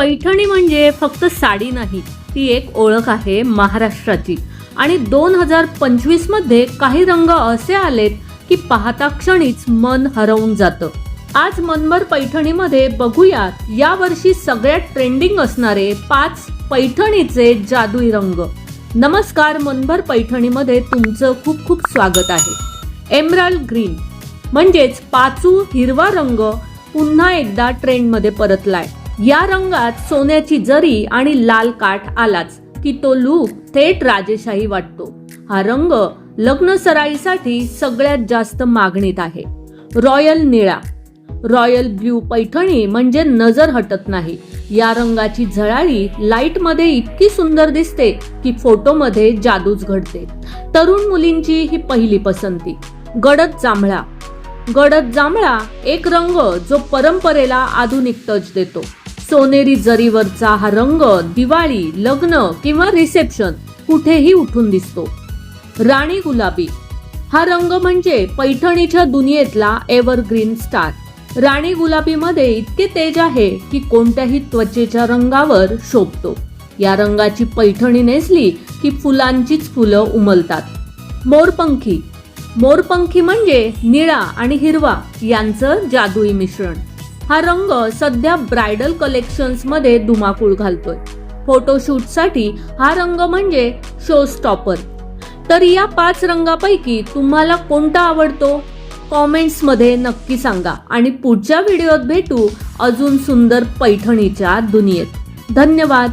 पैठणी म्हणजे फक्त साडी नाही ती एक ओळख आहे महाराष्ट्राची. आणि दोन हजार पंचवीसमध्ये काही रंग असे आलेत की पाहता क्षणीच मन हरवून जातं. आज मनभर पैठणीमध्ये बघूयात यावर्षी सगळ्यात ट्रेंडिंग असणारे पाच पैठणीचे जादुई रंग. नमस्कार मनभर पैठणीमध्ये तुमचं खूप खूप स्वागत आहे. Emerald green. म्हणजेच पाचू हिरवा रंग पुन्हा एकदा ट्रेंडमध्ये परतलाय. या रंगात सोन्याची जरी आणि लाल काठ आलाच की तो लूक थेट राजेशाही वाटतो. हा रंग लग्न सराईसाठी सगळ्यात जास्त मागणीत आहे. रॉयल निळा. रॉयल ब्ल्यू पैठणी म्हणजे नजर हटत नाही. या रंगाची झळाळी लाइटमध्ये इतकी सुंदर दिसते की फोटोमध्ये जादूच घडते. तरुण मुलींची ही पहिली पसंती. गडद जांभळा. गडद जांभळा एक रंग जो परंपरेला आधुनिक टच देतो. सोनेरी जरीवरचा हा रंग दिवाळी लग्न किंवा रिसेप्शन कुठेही उठून दिसतो. राणी गुलाबी. हा रंग म्हणजे पैठणीच्या दुनियेतला एव्हरग्रीन स्टार राणी गुलाबीमध्ये इतके तेज आहे की कोणत्याही त्वचेच्या रंगावर शोभतो. या रंगाची पैठणी नेसली की फुलांचीच फुलं उमलतात. मोरपंखी. मोरपंखी म्हणजे निळा आणि हिरवा यांचं जादुई मिश्रण. हा रंग सध्या ब्रायडल कलेक्शन्समध्ये धुमाकूळ घालतोय. फोटोशूटसाठी हा रंग म्हणजे शो स्टॉपर तर या पाच रंगापैकी तुम्हाला कोणता आवडतो? कॉमेंट्समध्ये नक्की सांगा. आणि पुढच्या व्हिडिओत भेटू अजून सुंदर पैठणीच्या दुनियेत. धन्यवाद.